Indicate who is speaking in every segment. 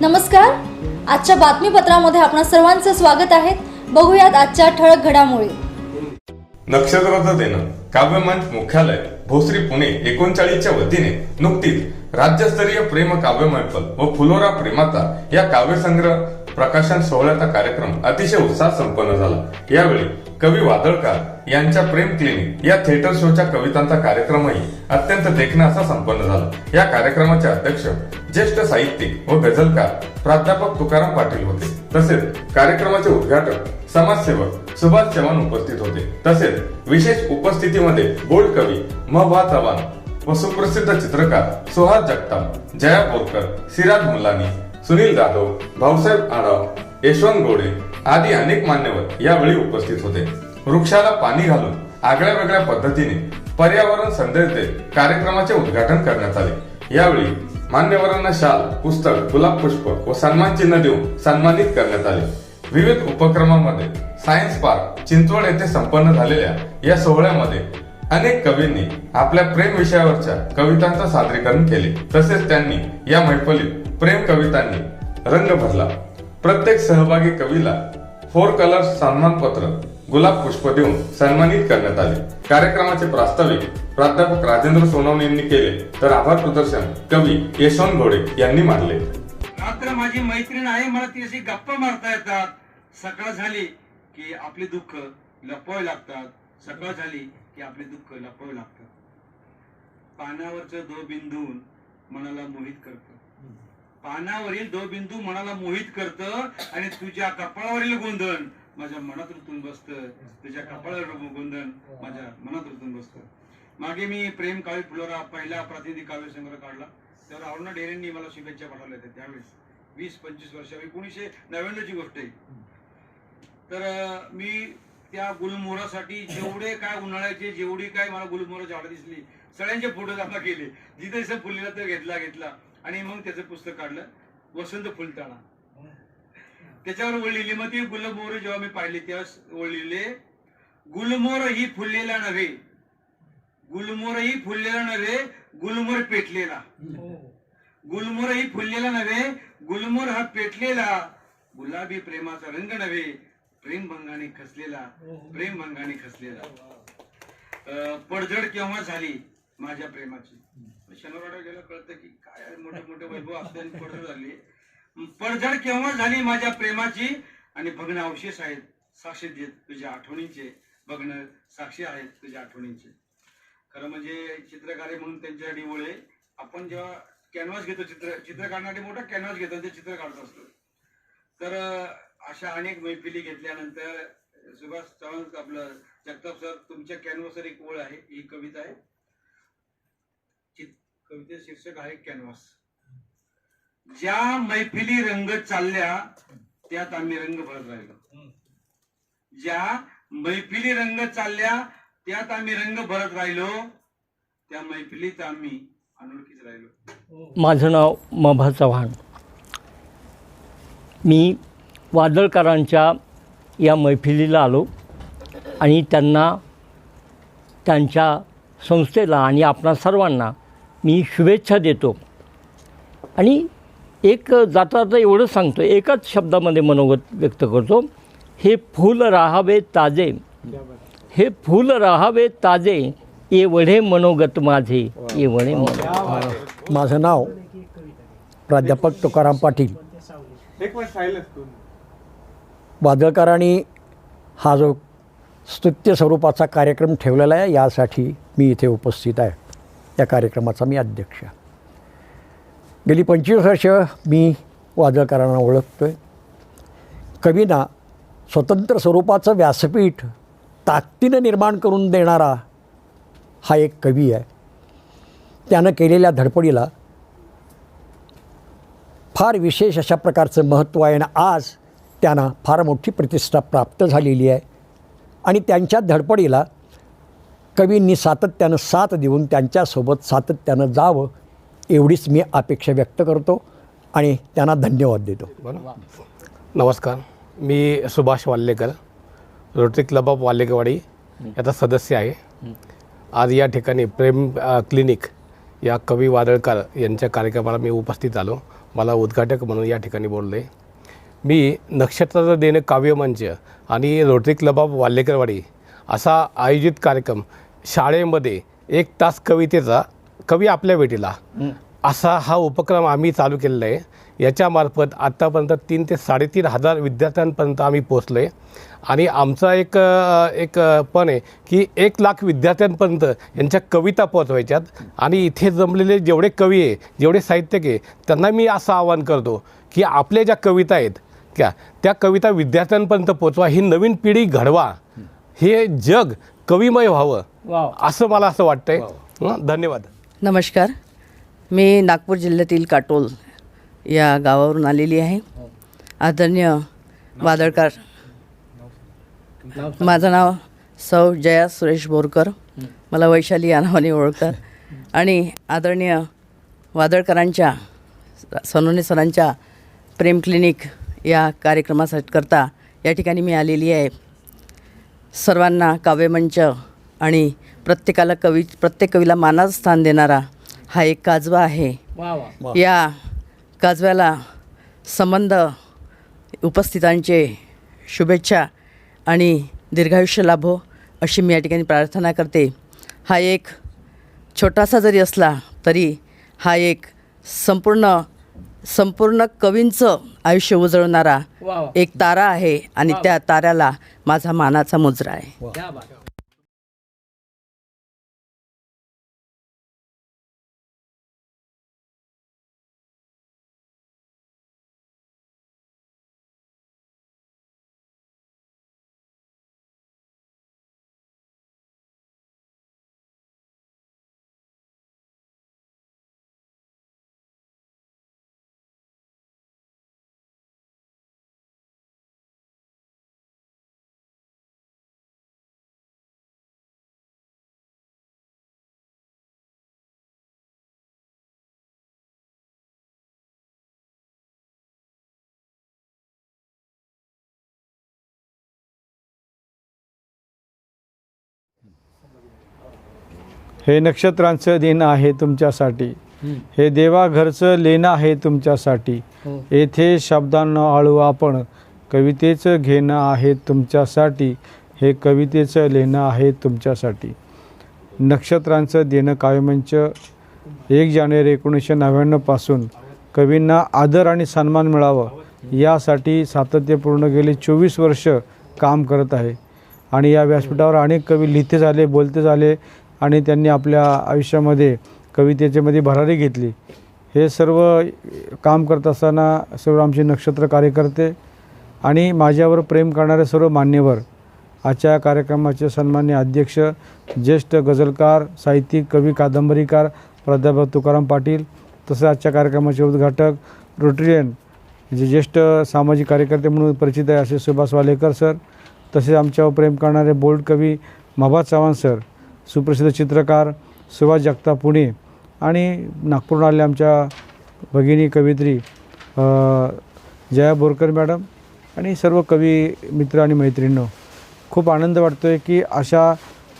Speaker 1: नमस्कार. आजच्या बातमीपत्रामध्ये आपण सर्वांचं स्वागत आहे. बघूयात आजच्या ठळक घडामोडी.
Speaker 2: नक्षत्राचं देणं. काव्यमंच मुख्यालय भोसरी पुणे एकोणचाळीसच्या वतीने नुकतीच राज्यस्तरीय प्रेम काव्य मैफल व फुलोरा प्रेमाचा या काव्यसंग्रह प्रकाशन सोहळ्याचा कार्यक्रम अतिशय उत्साहात संपन्न झाला. यावेळी कवी वादळकार यांच्या प्रेम क्लिनिक या थिएटर शोच्या कवितांचा कार्यक्रमही अत्यंत देखणा असा संपन्न झाला. या कार्यक्रमाचे अध्यक्ष ज्येष्ठ साहित्यिक व गझलकार प्राध्यापक तुकाराम पाटील होते. तसेच कार्यक्रमाचे उद्घाटक समाजसेवक सुभाष चव्हाण उपस्थित होते. तसेच विशेष उपस्थितीमध्ये बोल्ड कवी महबा चव्हाण व सुप्रसिद्ध चित्रकार सुहास जगताप जया बोरकर सिराज मुलानी सुनील जाधव भाऊसाहेब आढाव यशवंत गोडे आदी अनेक मान्यवर यावेळी उपस्थित होते. वृक्षाला पाणी घालून आगळ्या वेगळ्या पद्धतीने पर्यावरण संदेश देत कार्यक्रमाचे उद्घाटन करण्यात आले. यावेळी मान्यवरांना शाल पुस्तक गुलाब पुष्प व सन्मान चिन्ह देऊन सन्मानित करण्यात आले. विविध उपक्रमांमध्ये सायन्स पार्क चिंचवड येथे संपन्न झालेल्या या सोहळ्यामध्ये अनेक कवींनी आपल्या प्रेम विषयावरच्या कवितांचं सादरीकरण केले. तसेच त्यांनी या मैफलीत प्रेम कवितांनी रंग भरला. प्रत्येक सहभागी कवीला फोर कलर सन्मानपत्र गुलाब पुष्प देऊन सन्मानित करण्यात आले. कार्यक्रमाचे प्रास्ताविक प्राध्यापक राजेंद्र सोनवणे यांनी केले तर आभार प्रदर्शन कवी यशवंत घोडे यांनी मानले.
Speaker 3: मात्र माझी मैत्रीण आहे मला ती अशी गप्पा मारता येतात. सकाळ झाली की आपली दुःख लपवावी लागतात. सकाळ झाली की आपली दुःख लपवावी लागतात. पानावरचं दो बिंदून मनाला मोहित करतात पानावरील दो बिंदू मनाला मोहित करत आणि तुझ्या कपाळावरील गोंधण माझ्या मनात रुतून बसत. तुझ्या कपाळावर गोंधण माझ्या मनात रुतून बसत. मागे मी प्रेम काव्य फुलोरा पहिला प्रतिनिधी काव्य संग्रह काढला. त्यावर अरुणा डेरेंनी मला शुभेच्छा पाठवल्या होत्या त्यावेळेस. वीस पंचवीस वर्ष एकोणीसशे नव्याण्णवची गोष्ट आहे. तर मी त्या गुलमोहरासाठी जेवढे काय उन्हाळ्याचे जेवढी काय मला गुलमोहर झाडं दिसली सगळ्यांचे फोटो जमा केले. जिथे फुललेला तर घेतला घेतला. आणि मग त्याचं पुस्तक काढलं वसंत फुलताना. त्याच्यावर ओळ लिहिली. मग ती गुलमोहर जेव्हा मी पाहिली तेव्हा ओळ लिहिले गुलमोहर ही फुललेला नव्हे. गुलमोहर ही फुललेला नव्हे गुलमोहर पेटलेला. गुलमोहर ही फुललेला नव्हे गुलमोहर हा पेटलेला. गुलाबी प्रेमाचा रंग नव्हे प्रेम भंगाने खसलेला प्रेम भंगाने खसलेला. अं, पडझड केव्हा झाली? माझ्या प्रेमाची. शनिवारवाडा गेलं कळतं की काय मोठे मोठे वैभव असताना पडझड झाली. पडझड केव्हा झाली माझ्या प्रेमाची आणि बघणं अवशेष आहेत साक्षी देत तुझ्या आठवणींचे बघणं साक्षी आहेत तुझ्या आठवणींचे. खरं म्हणजे चित्रकार म्हणून त्यांच्या डिवळे आपण जेव्हा कॅनव्हास घेतो चित्र चित्र काढण्यासाठी मोठा कॅनव्हास घेतो ते चित्र काढत असतो तर अशा अनेक मैफिली घेतल्यानंतर सुभाष चव्हाण आपलं जगताप सर तुमच्या कॅनव्हासवर एक ओळ आहे ही कविता आहे. कवितेचं शीर्षक आहे कॅनव्हास ज्या मैफिली रंगत चालल्या त्यात आम्ही रंग भरत राहिलो. ज्या मैफिली रंगत चालल्या त्यात आम्ही रंग भरत राहिलो त्या मैफिलीत आम्ही अनोळखीच राहिलो.
Speaker 4: माझं नाव मभा चव्हाण. मी वादळकरांच्या या मैफिलीला आलो आणि त्यांना त्यांच्या संस्थेला आणि आपणा सर्वांना मी शुभेच्छा देतो. आणि एक जाता जाता एवढंच सांगतो एकाच शब्दामध्ये मनोगत व्यक्त करतो हे फूल राहावे ताजे हे फूल राहावे ताजे एवढे मनोगत माझे एवढे
Speaker 5: माझं नाव प्राध्यापक तुकाराम पाटील. वादळकरांनी हा जो स्तुत्य स्वरूपाचा कार्यक्रम ठेवलेला आहे यासाठी मी इथे उपस्थित आहे. या कार्यक्रमाचा मी अध्यक्ष गेली पंचवीस वर्ष मी वादळकरांना ओळखतो आहे कवींना स्वतंत्र स्वरूपाचं व्यासपीठ ताकदीनं निर्माण करून देणारा हा एक कवी आहे. त्यानं केलेल्या धडपडीला फार विशेष अशा प्रकारचं महत्त्व आहे आणि आज त्यांना फार मोठी प्रतिष्ठा प्राप्त झालेली आहे. आणि त्यांच्या धडपडीला कवींनी सातत्यानं साथ देऊन त्यांच्यासोबत सातत्यानं जावं एवढीच मी अपेक्षा व्यक्त करतो आणि त्यांना धन्यवाद देतो.
Speaker 6: नमस्कार. मी Subhash Wallekar rotary club of Wallekarwadi याचा सदस्य आहे. आज या ठिकाणी प्रेम क्लिनिक या कवी वादळकर यांच्या कार्यक्रमाला मी उपस्थित आलो. मला उद्घाटक म्हणून या ठिकाणी बोलले. मी नक्षत्राचं देणं काव्यमंच आणि रोटरी क्लब ऑफ वाल्लेकरवाडी असा आयोजित कार्यक्रम शाळेमध्ये एक तास कवितेचा कवी आपल्या भेटीला. असा हा उपक्रम आम्ही चालू केलेला आहे. याच्यामार्फत आत्तापर्यंत तीन ते साडेतीन हजार विद्यार्थ्यांपर्यंत आम्ही पोचलो आहे आणि आमचा एक एक पण आहे की एक लाख विद्यार्थ्यांपर्यंत यांच्या कविता पोचवायच्यात आणि इथे जमलेले जेवढे कवी आहे जेवढे साहित्यिक आहे त्यांना मी असं आवाहन करतो की आपल्या ज्या कविता आहेत क्या त्या कविता विद्यार्थ्यांपर्यंत पोचवा ही नवीन पिढी घडवा. हे जग कविमय व्हावं असं मला असं वाटतंय. धन्यवाद.
Speaker 7: नमस्कार. मी नागपूर जिल्ह्यातील काटोल या गावावरून आलेली आहे. आदरणीय वादळकार. माझं नाव सौ जया सुरेश बोरकर. मला वैशाली या नावाने ओळखतात. आणि आदरणीय वादळकरांच्या सोनवणे सरांच्या प्रेम क्लिनिक या कार्यक्रमासाठी करता या ठिकाणी मी आलेली आहे. सर्वांना काव्यमंच आणि प्रत्येकाला कवी प्रत्येक कवीला मानाचं स्थान देणारा हा एक काजवा आहे. या काजव्याला संबंध उपस्थितांचे शुभेच्छा आणि दीर्घायुष्य लाभो अशी मी या ठिकाणी प्रार्थना करते. हा एक छोटासा जरी असला तरी हा एक संपूर्ण संपूर्ण कवींचं आयुष्य उजळणारा एक तारा आहे आणि त्या ताऱ्याला माझा मानाचा मुजरा आहे.
Speaker 8: हे नक्षत्रांचं देणं आहे तुमच्यासाठी. हे देवाघरचं लेणं आहे तुमच्यासाठी. येथे शब्दांना आळू आपण कवितेचं घेणं आहे तुमच्यासाठी. हे कवितेचं लेणं आहे तुमच्यासाठी. नक्षत्रांचं देणं काव्यमंच एक जानेवारी एकोणीसशे नव्याण्णवपासून कवींना आदर आणि सन्मान मिळावं यासाठी सातत्यपूर्ण गेली चोवीस वर्ष काम करत आहे. आणि या व्यासपीठावर अनेक कवी लिहिते झाले बोलते झाले आणि त्यांनी आपल्या आयुष्यामध्ये कवितेच्यामध्ये भरारी घेतली. हे सर्व काम करत असताना सर्व आमचे नक्षत्र कार्यकर्ते आणि माझ्यावर प्रेम करणारे सर्व मान्यवर आजच्या कार्यक्रमाचे सन्मान्य अध्यक्ष ज्येष्ठ गझलकार साहित्यिक कवी कादंबरीकार प्राध्यापक तुकाराम पाटील तसेच आजच्या कार्यक्रमाचे उद्घाटक रोटरियन जे ज्येष्ठ सामाजिक कार्यकर्ते म्हणून परिचित आहे असे सुभाष वालेकर सर तसेच आमच्यावर प्रेम करणारे बोल्ड कवी माबा चव्हाण सर सुप्रसिद्ध चित्रकार सुभाष जगताप पुणे आणि नागपूरला आलेल्या आमच्या भगिनी कवित्री जया बोरकर मॅडम आणि सर्व कवी मित्र आणि मैत्रिणींनो खूप आनंद वाटतो आहे की अशा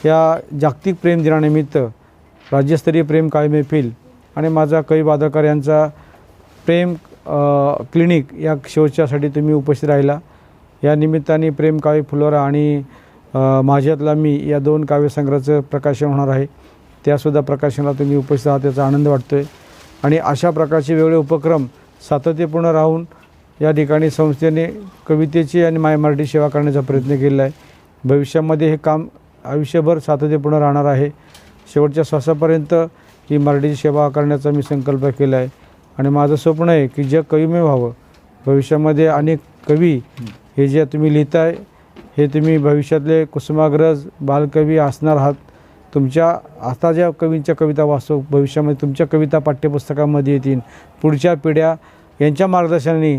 Speaker 8: या जागतिक प्रेम दिनानिमित्त राज्यस्तरीय प्रेम काव्य मैफिल आणि माझा कवी बादकर यांचा प्रेम क्लिनिक या शोच्यासाठी तुम्ही उपस्थित राहिला. या निमित्ताने प्रेम काव्य फुलोरा आणि माझ्यातला मी या दोन काव्यसंग्रहाचं प्रकाशन होणार आहे. त्यासुद्धा प्रकाशनाला तुम्ही उपस्थित आहात त्याचा आनंद वाटतो आहे आणि अशा प्रकारचे वेगवेगळे उपक्रम सातत्यपूर्ण राहून या ठिकाणी संस्थेने कवितेची आणि माय मराठी सेवा करण्याचा प्रयत्न केलेला आहे. भविष्यामध्ये हे काम आयुष्यभर सातत्यपूर्ण राहणार आहे. शेवटच्या श्वासापर्यंत ही मराठीची सेवा करण्याचा मी संकल्प केला आहे. आणि माझं स्वप्न आहे की जग कविमय व्हावं. भविष्यामध्ये अनेक कवी हे जे तुम्ही लिहिताय हे तुम्ही भविष्यातले कुसुमाग्रज बालकवी असणार आहात. तुमच्या आता ज्या कवींच्या कविता वाचतो भविष्यामध्ये तुमच्या कविता पाठ्यपुस्तकामध्ये येतील. पुढच्या पिढ्या यांच्या मार्गदर्शनाने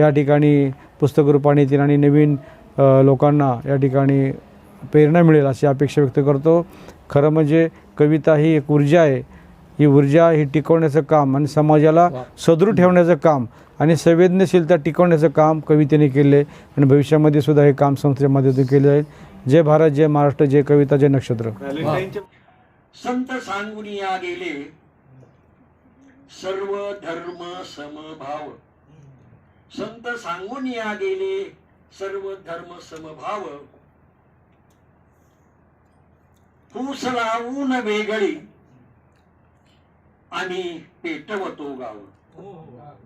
Speaker 8: या ठिकाणी पुस्तकरूपाने येतील आणि नवीन लोकांना या ठिकाणी प्रेरणा मिळेल अशी अपेक्षा व्यक्त करतो. खरं म्हणजे कविता ही एक ऊर्जा आहे. ही ऊर्जा ही टिकवण्याचं काम आणि समाजाला सदृढ ठेवण्याचं काम आणि संवेदनशीलता टिकवण्याचं काम कवितेने केले आणि भविष्यामध्ये सुद्धा हे काम संस्थेच्या माध्यमातून केले जाईल. जय भारत जय महाराष्ट्र जय कविता जय नक्षत्र.
Speaker 3: संत सांगून या गेले.
Speaker 9: सर्व धर्म समभाव. संत सांगून या गेले. सर्व धर्म समभाव. फूस लावून वेगळी. आम्ही पेटवतो गाव.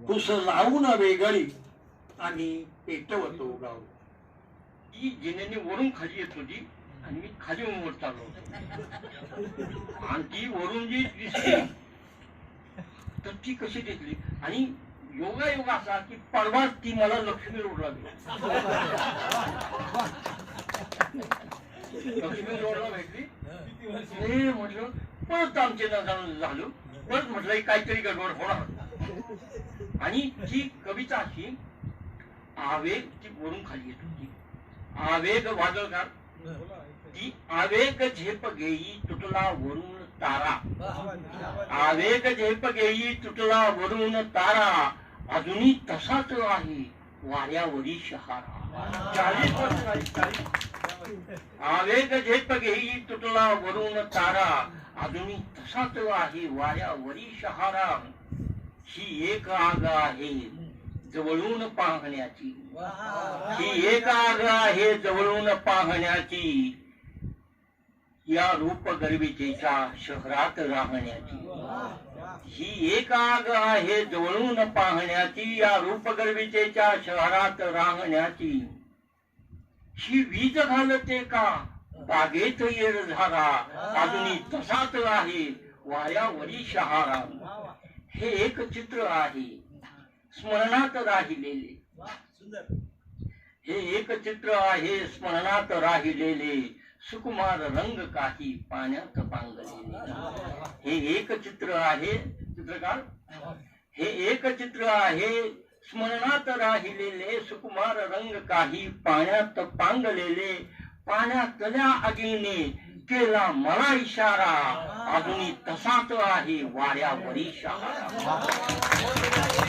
Speaker 9: फूस लावून वेगळी आम्ही पेटवतो गाव. ती जिन्याने वरून खाली येत होती आणि मी खाली वर चाललो होतो. आणि ती वरून जी दिसली तर ती कशी दिसली? आणि योगा योगा असा की परवा ती मला लक्ष्मी रोडला भेटली लक्ष्मी रोडला भेटली हे म्हटलं परत आमचे नजर झालो. परत म्हटलं काहीतरी गडबड होणार. आणि ती कविता अशी आवेग ती वरून खाली येत होती. आवेग वादळकार ती आवेग झेप घेई तुटला वरून तारा. आवेग झेप घेई तुटला वरून तारा. अजूनही तसाच आहे वाऱ्यावरी शहारा. चाळीस वर्ष आवेग झेप घेई तुटला वरून तारा. अजूनही तसाच आहे? वाऱ्यावरी शहारा. ही एक आग आहे जवळून पाहण्याची. ही एक आग आहे जवळून पाहण्याची. या रूप गर्वितेच्या शहरात राहण्याची. ही एक आग आहे जवळून पाहण्याची. या रूप गर्वितेच्या शहरात राहण्याची. ही वीज घालते का? बागेत येर झाला. अजूनही तसाच आहे वायावरी शहारा. हे एक चित्र आहे. स्मरणात राहिलेले. हे एक चित्र आहे. स्मरणात राहिलेले. सुकुमार रंग काही पाण्यात पांगलेले हे एक चित्र आहे. चित्रकार हे एक चित्र आहे. स्मरणात राहिलेले. सुकुमार रंग काही पाण्यात पांगलेले पाण्यातल्या आगीने केला मला इशारा. अजूनही तसाच आहे वाऱ्यावरी शहारा.